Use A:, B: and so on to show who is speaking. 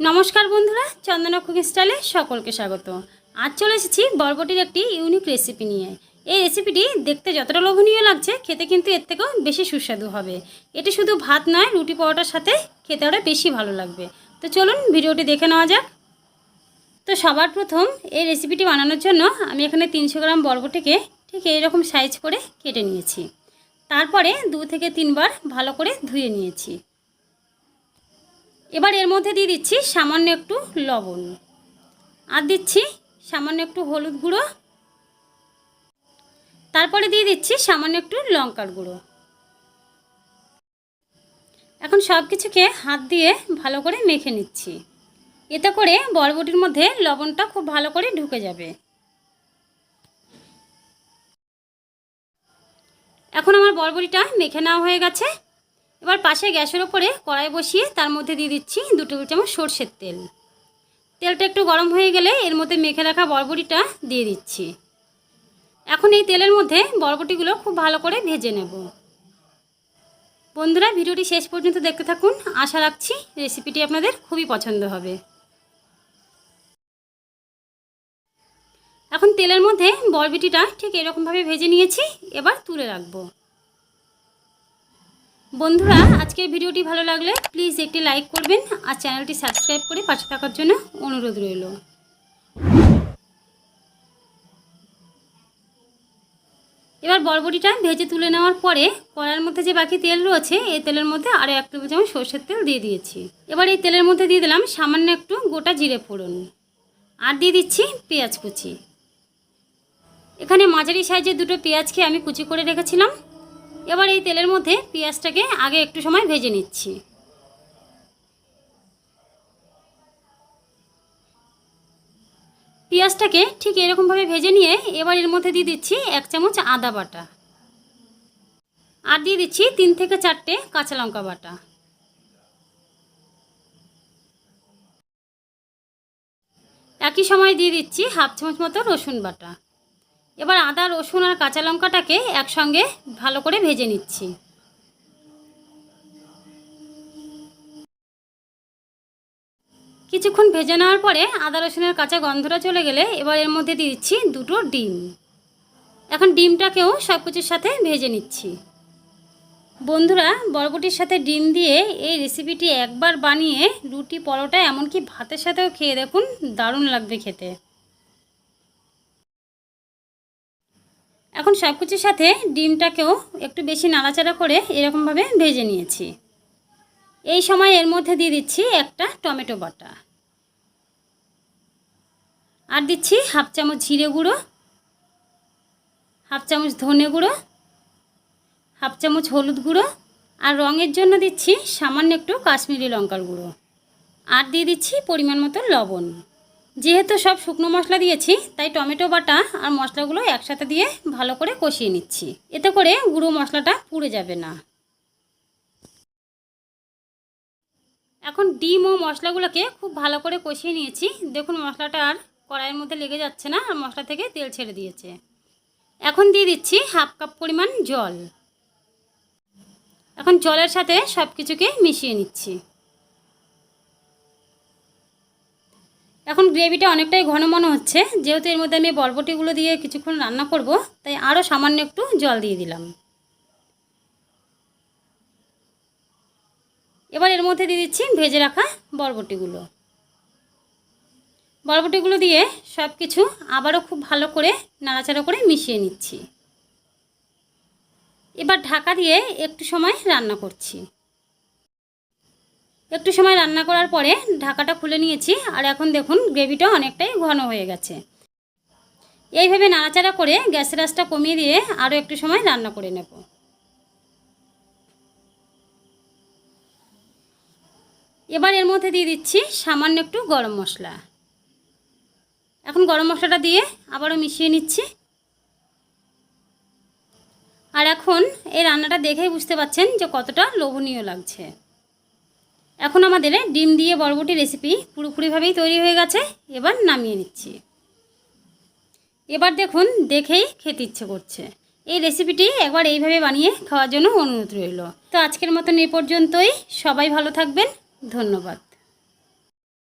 A: নমস্কার বন্ধুরা, চন্দনা কুকিং স্টাইলে সকলকে স্বাগত। আজ চলে এসেছি বরবটির একটি ইউনিক রেসিপি নিয়ে। এই রেসিপিটি দেখতে যতটা লোভনীয় লাগছে, খেতে কিন্তু এর থেকেও বেশি সুস্বাদু হবে। এটি শুধু ভাত নয়, রুটি পরোটার সাথে খেতে আরও বেশি ভালো লাগবে। তো চলুন ভিডিওটি দেখে নেওয়া যাক। তো সবার প্রথম এই রেসিপিটি বানানোর জন্য আমি এখানে তিনশো গ্রাম বরবটিকে ঠিক এইরকম সাইজ করে কেটে নিয়েছি। তারপরে দু থেকে তিনবার ভালো করে ধুয়ে নিয়েছি। এবার এর মধ্যে দিয়ে দিচ্ছি সামান্য একটু লবণ। আর দিচ্ছি সামান্য একটু হলুদ গুঁড়ো। তারপরে দিয়ে দিচ্ছি সামান্য একটু লঙ্কার গুঁড়ো। এখন সব কিছুকে হাত দিয়ে ভালো করে মেখে নিচ্ছি। এতে করে বরবটির মধ্যে লবণটা খুব ভালো করে ঢুকে যাবে। এখন আমার বরবটিটা মেখে নেওয়া হয়ে গেছে। এবার পাশে গ্যাসের ওপরে কড়াই বসিয়ে তার মধ্যে দিয়ে দিচ্ছি দু টেবিল চামচ সর্ষের তেল। তেলটা একটু গরম হয়ে গেলে এর মধ্যে মেখে রাখা বরবটিটা দিয়ে দিচ্ছি। এখন এই তেলের মধ্যে বরবটিগুলো খুব ভালো করে ভেজে নেব। বন্ধুরা, ভিডিওটি শেষ পর্যন্ত দেখতে থাকুন। আশা রাখছি রেসিপিটি আপনাদের খুবই পছন্দ হবে। এখন তেলের মধ্যে বরবটিটা ঠিক এরকমভাবে ভেজে নিয়েছি। এবার তুলে রাখব। বন্ধুরা, আজকের ভিডিওটি ভালো লাগলে প্লিজ একটি লাইক করবেন আর চ্যানেলটি সাবস্ক্রাইব করে পাশে থাকার জন্য অনুরোধ রইল। এবার বরবটিটা ভেজে তুলে নেওয়ার পরে কড়ার মধ্যে যে বাকি তেল রয়েছে, এই তেলের মধ্যে আরও এক টেবিল চামচ সর্ষের তেল দিয়ে দিয়েছি। এবার এই তেলের মধ্যে দিয়ে দিলাম সামান্য একটু গোটা জিরে ফোড়ন আর দিয়ে দিচ্ছি পেঁয়াজ কুচি। এখানে মাঝারি সাইজের দুটো পেঁয়াজকে আমি কুচি করে রেখেছিলাম। এবার এই তেলের মধ্যে পেঁয়াজটাকে আগে একটু সময় ভেজে নিচ্ছি। পেঁয়াজটাকে ঠিক এরকমভাবে ভেজে নিয়ে এবার এর মধ্যে দিয়ে দিচ্ছি এক চামচ আদা বাটা। আর দিয়ে দিচ্ছি তিন থেকে চারটে কাঁচা লঙ্কা বাটা। একই সময় দিয়ে দিচ্ছি হাফ চামচ মতো রসুন বাটা। এবার আদা, রসুন আর কাঁচা লঙ্কাটাকে একসঙ্গে ভালো করে ভেজে নিচ্ছি। কিছুক্ষণ ভেজে নেওয়ার পরে আদা রসুনের কাঁচা গন্ধটা চলে গেলে এবার এর মধ্যে দিয়ে দিচ্ছি দুটো ডিম। এখন ডিমটাকেও সব কিছুর সাথে ভেজে নিচ্ছি। বন্ধুরা, বরবটির সাথে ডিম দিয়ে এই রেসিপিটি একবার বানিয়ে রুটি, পরোটা, এমনকি ভাতের সাথেও খেয়ে দেখুন, দারুণ লাগবে খেতে। এখন সব কিছুর সাথে ডিমটাকেও একটু বেশি নাড়াচাড়া করে এরকমভাবে ভেজে নিয়েছি। এই সময় এর মধ্যে দিয়ে দিচ্ছি একটা টমেটো বাটা। আর দিচ্ছি হাফ চামচ জিরে গুঁড়ো, হাফ চামচ ধনে গুঁড়ো, হাফ চামচ হলুদ গুঁড়ো, আর রঙের জন্য দিচ্ছি সামান্য একটু কাশ্মীরি লঙ্কার গুঁড়ো। আর দিয়ে দিচ্ছি পরিমাণ মতো লবণ। যেহেতু সব শুকনো মশলা দিয়েছি, তাই টমেটো বাটা আর মশলাগুলো একসাথে দিয়ে ভালো করে কষিয়ে নিচ্ছি। এতে করে গুঁড়ো মশলাটা পুড়ে যাবে না। এখন ডিম ও মশলাগুলোকে খুব ভালো করে কষিয়ে নিয়েছি। দেখুন মশলাটা আর কড়াইয়ের মধ্যে লেগে যাচ্ছে না, আর মশলা থেকে তেল ছেড়ে দিয়েছে। এখন দিয়ে দিচ্ছি হাফ কাপ পরিমাণ জল। এখন জলের সাথে সব কিছুকে মিশিয়ে নিচ্ছি। এখন গ্রেভিটা অনেকটাই ঘন মনে হচ্ছে, যেহেতু এর মধ্যে আমি বরবটিগুলো দিয়ে কিছুক্ষণ রান্না করব, তাই আরও সামান্য একটু জল দিয়ে দিলাম। এবার এর মধ্যে দিয়ে দিচ্ছি ভেজে রাখা বরবটিগুলো। বরবটিগুলো দিয়ে সব কিছু আবারও খুব ভালো করে নাড়াচাড়া করে মিশিয়ে নিচ্ছি। এবার ঢাকা দিয়ে একটু সময় রান্না করছি। একটু সময় রান্না করার পরে ঢাকাটা খুলে নিয়েছি, আর এখন দেখুন গ্রেভিটা অনেকটাই ঘন হয়ে গেছে। এইভাবে নাড়াচাড়া করে গ্যাসের আঁচটা কমিয়ে দিয়ে আরও একটু সময় রান্না করে নেব। এবার এর মধ্যে দিয়ে দিচ্ছি সামান্য একটু গরম মশলা। এখন গরম মশলাটা দিয়ে আবারও মিশিয়ে নিচ্ছি। আর এখন এই রান্নাটা দেখেই বুঝতে পাচ্ছেন যে কতটা লোভনীয় লাগছে। এখন আমাদের ডিম দিয়ে বরবটি রেসিপি পুরোপুরিভাবেই তৈরি হয়ে গেছে। এবার নামিয়ে নিচ্ছি। এবার দেখুন, দেখেই খেতে ইচ্ছে করছে। এই রেসিপিটি একবার এইভাবে বানিয়ে খাওয়ার জন্য অনুরোধ রইল। তো আজকের মতন এই পর্যন্তই। সবাই ভালো থাকবেন। ধন্যবাদ।